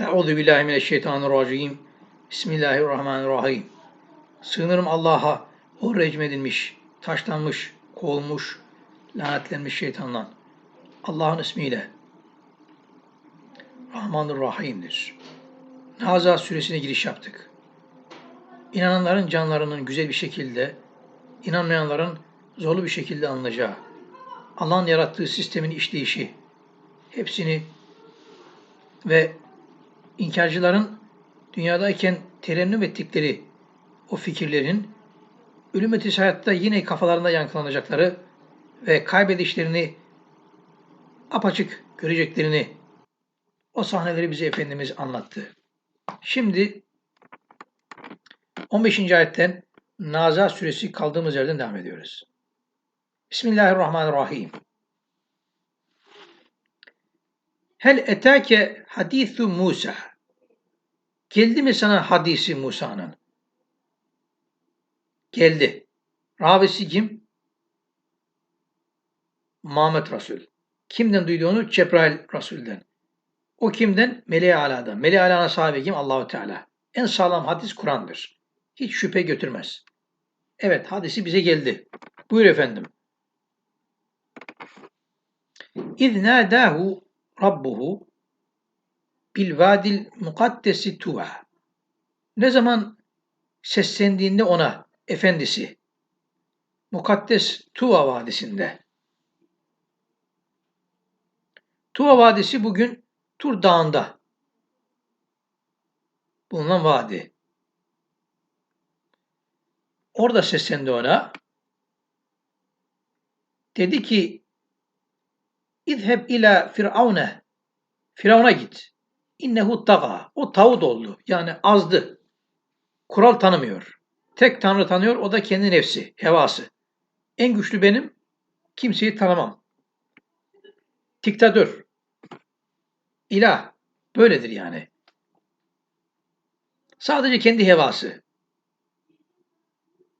Euzu billahi mineşşeytanirracim. Bismillahirrahmanirrahim. Sığınırım Allah'a, o recm edilmiş, taşlanmış, kovulmuş, lanetlenmiş şeytandan. Allah'ın ismiyle. Rahmanur Rahim'dir. Naza suresine giriş yaptık. İnananların canlarının güzel bir şekilde, inanmayanların zorlu bir şekilde alınacağı, Allah'ın yarattığı sistemin işleyişi, hepsini ve inkarcıların dünyadayken terennüm ettikleri o fikirlerin ölüm ötesi hayatta yine kafalarında yankılanacakları ve kaybedişlerini apaçık göreceklerini o sahneleri bize Efendimiz anlattı. Şimdi 15. ayetten Naza suresi kaldığımız yerden devam ediyoruz. Bismillahirrahmanirrahim. Hel etake hadithu Musa. Geldi mi sana hadisi Musa'nın? Geldi. Ravisi kim? Muhammed Resul. Kimden duydu onu? Cebrail Resul'den. O kimden? Meleği Ala'dan. Meleği Ala'nın sahibi kim? Allahu Teala. En sağlam hadis Kur'an'dır. Hiç şüphe götürmez. Evet hadisi bize geldi. Buyur efendim. İz nâdâhu rabbuhu bil vadil mukaddesi tuva. Ne zaman seslendiğinde ona efendisi mukaddes Tuva Vadisi'nde. Tuva Vadisi bugün Tur Dağı'nda bulunan vadi. Orada seslendi ona. Dedi ki İzheb ila firavune Firavuna git. İnnehu taga. O tağut oldu. Yani azdı. Kural tanımıyor. Tek tanrı tanıyor. O da kendi nefsi, hevası. En güçlü benim. Kimseyi tanımam. Diktatör. İlah. Böyledir yani. Sadece kendi hevası.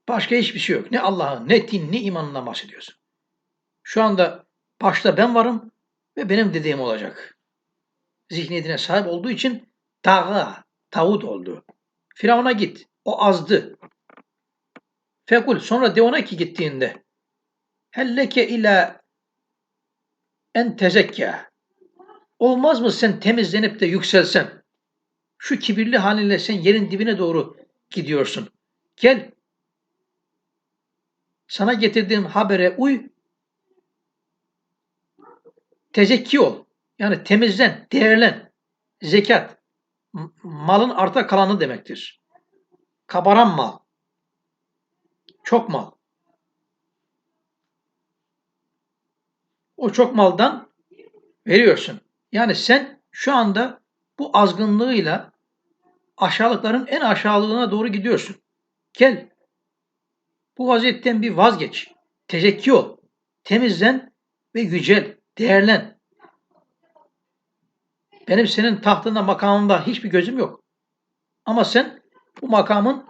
Başka hiçbir şey yok. Ne Allah'ın, ne din, ne imanından bahsediyorsun. Şu anda başta ben varım ve benim dediğim olacak. Zihniyetine sahip olduğu için dağa, tağut oldu. Firavun'a git. O azdı. Fekul sonra de ona ki gittiğinde helleke ila en tezekke olmaz mı sen temizlenip de yükselsen şu kibirli halinle sen yerin dibine doğru gidiyorsun. Gel sana getirdiğim habere uy tezekki ol. Yani temizlen, değerlen. Zekat, malın arta kalanı demektir. Kabaran mal. Çok mal. O çok maldan veriyorsun. Yani sen şu anda bu azgınlığıyla aşağılıkların en aşağılığına doğru gidiyorsun. Gel. Bu vaziyetten bir vazgeç. Teşekkür ol. Temizlen ve yücel. Değerlen. Benim senin tahtında makamında hiçbir gözüm yok. Ama sen bu makamın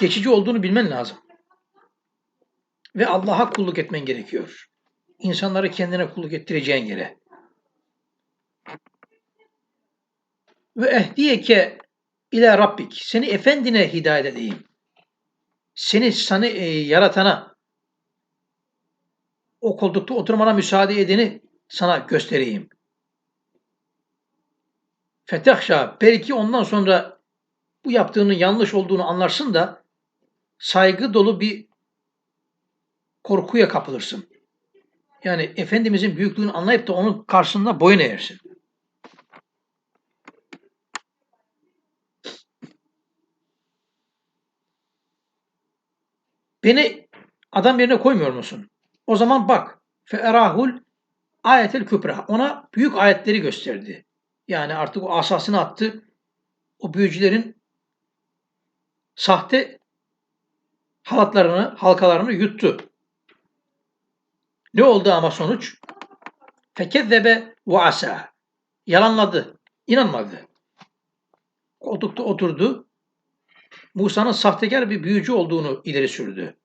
geçici olduğunu bilmen lazım. Ve Allah'a kulluk etmen gerekiyor. İnsanları kendine kulluk ettireceğin yere. Ve ehdiyeke ile Rabbik. Seni efendine hidayet edeyim. Seni sana e, yaratana o koltukta oturmana müsaade edeni sana göstereyim. Fetahşa belki ondan sonra bu yaptığının yanlış olduğunu anlarsın da saygı dolu bir korkuya kapılırsın. Yani Efendimizin büyüklüğünü anlayıp da onun karşısında boyun eğersin. Beni adam yerine koymuyor musun? O zaman bak. Feerahul ayetel kübra. Ona büyük ayetleri gösterdi. Yani artık o asasını attı. O büyücülerin sahte halatlarını, halkalarını yuttu. Ne oldu ama sonuç? Fekezzebe ve asa. Yalanladı. inanmadı. Koltukta oturdu. Musa'nın sahtekar bir büyücü olduğunu ileri sürdü.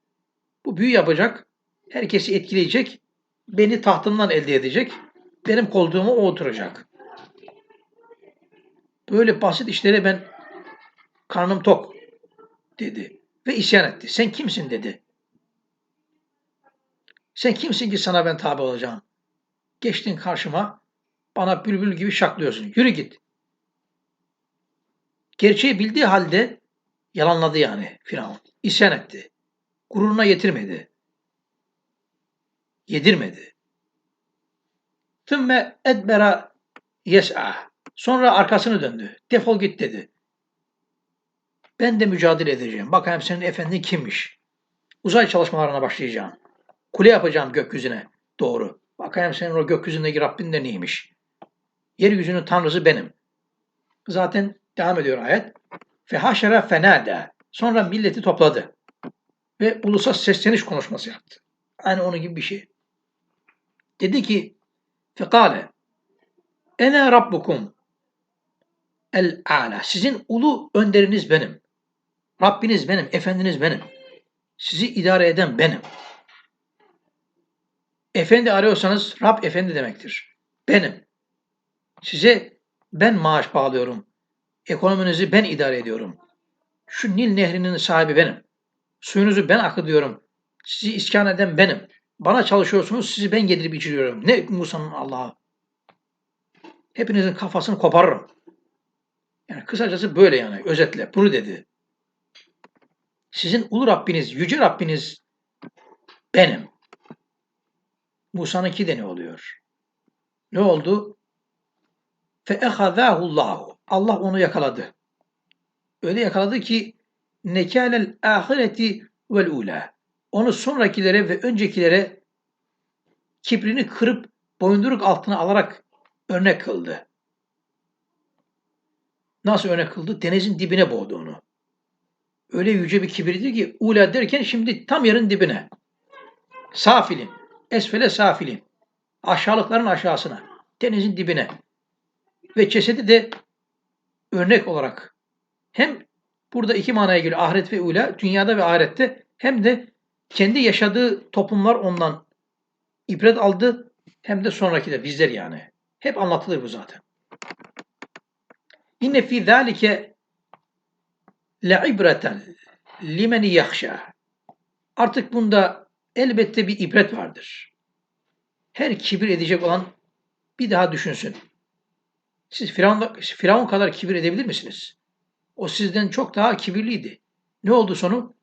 Bu büyü yapacak, herkesi etkileyecek, beni tahtından elde edecek, benim koltuğuma o oturacak. Böyle basit işlere ben karnım tok dedi ve isyan etti. Sen kimsin dedi. Sen kimsin ki sana ben tabi olacağım? Geçtin karşıma bana bülbül gibi şaklıyorsun. Yürü git. Gerçeği bildiği halde yalanladı yani Firavun. İsyan etti. Gururuna yetirmedi. Yedirmedi. Tümme edbera yes'a. Sonra arkasını döndü. Defol git dedi. Ben de mücadele edeceğim. Bakayım senin efendin kimmiş? Uzay çalışmalarına başlayacağım. Kule yapacağım gökyüzüne doğru. Bakayım senin o gökyüzündeki Rabbin de neymiş? Yeryüzünün tanrısı benim. Zaten devam ediyor ayet. Fehaşere fenade. Sonra milleti topladı. Ve ulusa sesleniş konuşması yaptı. Aynı onun gibi bir şey. Dedi ki fekale ene rabbukum el ala. Sizin ulu önderiniz benim. Rabbiniz benim, efendiniz benim. Sizi idare eden benim. Efendi arıyorsanız Rab efendi demektir. Benim. Size ben maaş bağlıyorum. Ekonominizi ben idare ediyorum. Şu Nil nehrinin sahibi benim. Suyunuzu ben akıtıyorum. Sizi iskan eden benim. Bana çalışıyorsunuz, sizi ben yedirip içiriyorum. Ne Musa'nın Allah'ı. Hepinizin kafasını koparırım. Yani kısacası böyle yani özetle bunu dedi. Sizin ulu Rabbiniz, yüce Rabbiniz benim. Musa'nınki de ne oluyor? Ne oldu? فَاَخَذَاهُ اللّٰهُ Allah onu yakaladı. Öyle yakaladı ki nekâlel ahireti vel ula. Onu sonrakilere ve öncekilere kibrini kırıp boyunduruk altına alarak örnek kıldı. Nasıl örnek kıldı? Denizin dibine boğdu onu. Öyle yüce bir kibirdir ki ula derken şimdi tam yerin dibine. Safilin. Esfele safilin. Aşağılıkların aşağısına. Denizin dibine. Ve cesedi de örnek olarak hem burada iki manaya geliyor ahiret ve ula dünyada ve ahirette hem de kendi yaşadığı toplumlar ondan ibret aldı hem de sonraki de bizler yani. Hep anlatılır bu zaten. İnne fi zalike le'ibreten limeni yahşa. Artık bunda elbette bir ibret vardır. Her kibir edecek olan bir daha düşünsün. Siz Firavun, Firavun kadar kibir edebilir misiniz? O sizden çok daha kibirliydi. Ne oldu sonu?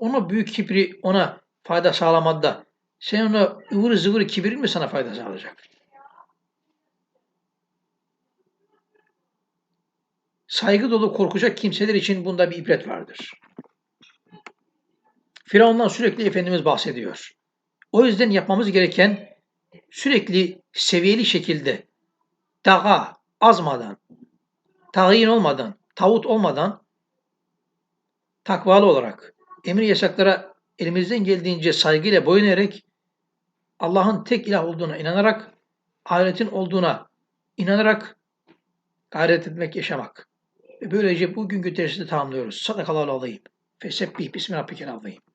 Ona büyük kibri ona fayda sağlamadı da sen ona ıvır zıvır kibirin mi sana fayda sağlayacak? Saygı dolu korkacak kimseler için bunda bir ibret vardır. Firavundan sürekli Efendimiz bahsediyor. O yüzden yapmamız gereken sürekli seviyeli şekilde dağa azmadan, tayin olmadan, tavut olmadan takvalı olarak emir yasaklara elimizden geldiğince saygıyla boyun eğerek Allah'ın tek ilah olduğuna inanarak ahiretin olduğuna inanarak gayret etmek, yaşamak. Ve böylece bugünkü dersini tamamlıyoruz. Sadakallahu alayım. Fesebbih bismi rabbikel azim.